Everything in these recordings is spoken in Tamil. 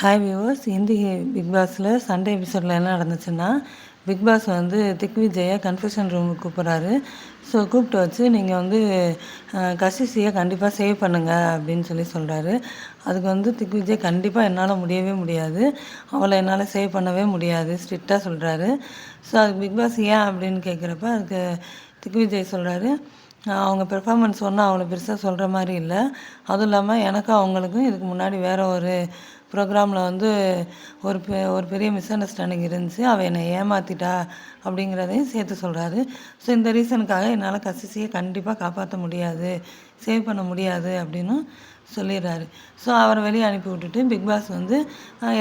ஹாய் வியூவர்ஸ் இந்தி பிக் பாஸில் சண்டே எபிசோடில் என்ன நடந்துச்சுன்னா பிக் பாஸ் வந்து திக் விஜயை கன்ஃபெஷன் ரூமுக்கு கூப்பிட்றாரு ஸோ கூப்பிட்டு வச்சு நீங்கள் வந்து கசிசியை கண்டிப்பாக சேவ் பண்ணுங்கள் அப்படின்னு சொல்லி சொல்கிறாரு அதுக்கு வந்து திக் விஜய் கண்டிப்பாக என்னால் முடியவே முடியாது. அவளை என்னால் சேவ் பண்ணவே முடியாது. ஸ்ட்ரிக்டாக சொல்கிறாரு ஸோ அதுக்கு பிக் பாஸ் ஏன் அப்படின்னு கேட்குறப்ப அதுக்கு திக் விஜய் சொல்கிறாரு அவங்க பெர்ஃபார்மன்ஸ் ஒன்றும் அவ்வளோ பெருசாக சொல்கிற மாதிரி இல்லை. அதுவும் இல்லாமல் எனக்கும் அவங்களுக்கும் இதுக்கு முன்னாடி வேறு ஒரு ப்ரோக்ராமில் வந்து ஒரு பெ ஒரு பெரிய மிஸ் அண்டர்ஸ்டாண்டிங் இருந்துச்சு. அவள் என்னை ஏமாற்றிட்டா அப்படிங்கிறதையும் சேர்த்து சொல்கிறாரு ஸோ இந்த ரீசனுக்காக என்னால் கசிசியை கண்டிப்பாக காப்பாற்ற முடியாது. சேவ் பண்ண முடியாது அப்படின்னு சொல்லிடுறாரு. ஸோ அவரை வெளியே அனுப்பி விட்டுட்டு பிக் பாஸ் வந்து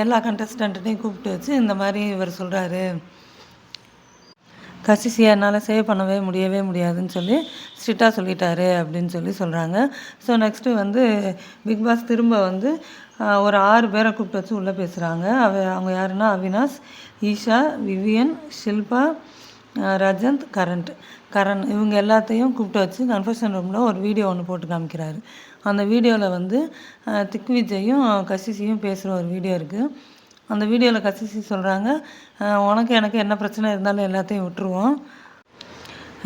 எல்லா கண்டஸ்டண்ட்டையும் கூப்பிட்டு வச்சு இந்த மாதிரி இவர் சொல்கிறாரு கசிசியை என்னால் சேவ் பண்ணவே முடியவே முடியாதுன்னு சொல்லி ஸ்ட்ரிக்டாக சொல்லிட்டாரு அப்படின்னு சொல்லி சொல்கிறாங்க ஸோ நெக்ஸ்ட்டு வந்து பிக் பாஸ் திரும்ப வந்து ஒரு ஆறு பேரை கூப்பிட்டு வச்சு உள்ளே பேசுகிறாங்க அவ அவங்க யாருன்னா அவினாஷ் ஈஷா விவியன் ஷில்பா ரஜந்த் கரண்ட் கரண் இவங்க எல்லாத்தையும் கூப்பிட்டு வச்சு கன்ஃபெஷன் ரூமில் ஒரு வீடியோ ஒன்று போட்டு காமிக்கிறாரு. அந்த வீடியோவில் வந்து திக் விஜயும் கசிசியும் பேசுகிற ஒரு வீடியோ இருக்குது அந்த வீடியோவில் கசிசி சொல்கிறாங்க உனக்கு எனக்கு என்ன பிரச்சனை இருந்தாலும் எல்லாத்தையும் விட்டுருவோம்.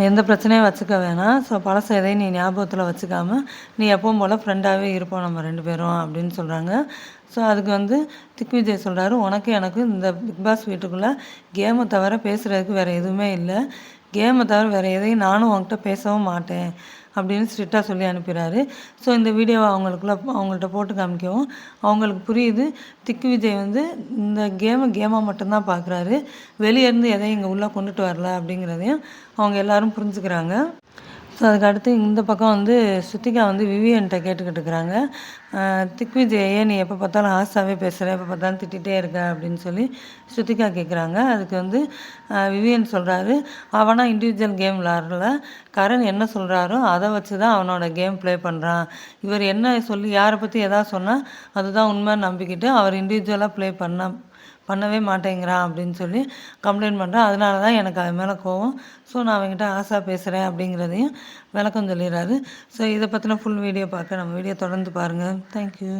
எந்த பிரச்சனையும் வச்சுக்க வேணாம். ஸோ பழச எதையும் நீ ஞாபகத்தில் வச்சுக்காம நீ எப்பவும் போல் ஃப்ரெண்டாகவே இருப்போம் நம்ம ரெண்டு பேரும் அப்படின்னு சொல்கிறாங்க ஸோ அதுக்கு வந்து திக் விஜய் சொல்கிறாரு உனக்கு எனக்கு இந்த பிக் பாஸ் வீட்டுக்குள்ளே கேமை தவிர பேசுகிறதுக்கு வேறு எதுவுமே இல்லை. கேமை தவிர வேறு எதையும் நானும் உங்ககிட்ட பேசவும் மாட்டேன். அப்படின்னு ஸ்ட்ரிக்டாக சொல்லி அனுப்புகிறாரு ஸோ இந்த வீடியோவை அவங்களுக்குள்ள அவங்கள்ட்ட போட்டு காமிக்கவும். அவங்களுக்கு புரியுது திக்கு விஜய் வந்து இந்த கேமை கேமாக மட்டும்தான் பார்க்குறாரு வெளியேருந்து எதையும் இங்கே உள்ளே கொண்டுட்டு வரல அப்படிங்கிறதையும் அவங்க எல்லோரும் புரிஞ்சுக்கிறாங்க. ஸோ அதுக்கு அடுத்து இந்த பக்கம் வந்து ஸ்ருத்திகா வந்து விவியன்ட்ட கேட்டுக்கிட்டு இருக்கிறாங்க. திக்விஜயே நீ எப்போ பார்த்தாலும் ஆசாவே பேசுகிற எப்போ பார்த்தாலும் திட்டிகிட்டே இருக்க அப்படின்னு சொல்லி ஸ்ருத்திகா கேட்குறாங்க அதுக்கு வந்து விவியன் சொல்கிறாரு அவனா இண்டிவிஜுவல் கேம் விளாட்றல. கரண் என்ன சொல்கிறாரோ அதை வச்சு தான் அவனோட கேம் ப்ளே பண்ணுறான் இவர் என்ன சொல்லி யாரை பற்றி எதாவது சொன்னால் அதுதான் உண்மை நம்பிக்கிட்டு அவர் இண்டிவிஜுவலாக ப்ளே பண்ண பண்ணவே மாட்டேங்கிறான் அப்படின்னு சொல்லி கம்ப்ளைண்ட் பண்ணுறான் அதனால தான் எனக்கு அது மேலே கோவம். ஸோ நான் அவங்ககிட்ட ஆசா பேசுகிறேன் அப்படிங்கிறதையும் விளக்கம் சொல்லிடுறாரு. ஸோ இதை பற்றின ஃபுல் வீடியோ பார்க்க நம்ம வீடியோ தொடர்ந்து பாருங்கள் தேங்க்யூ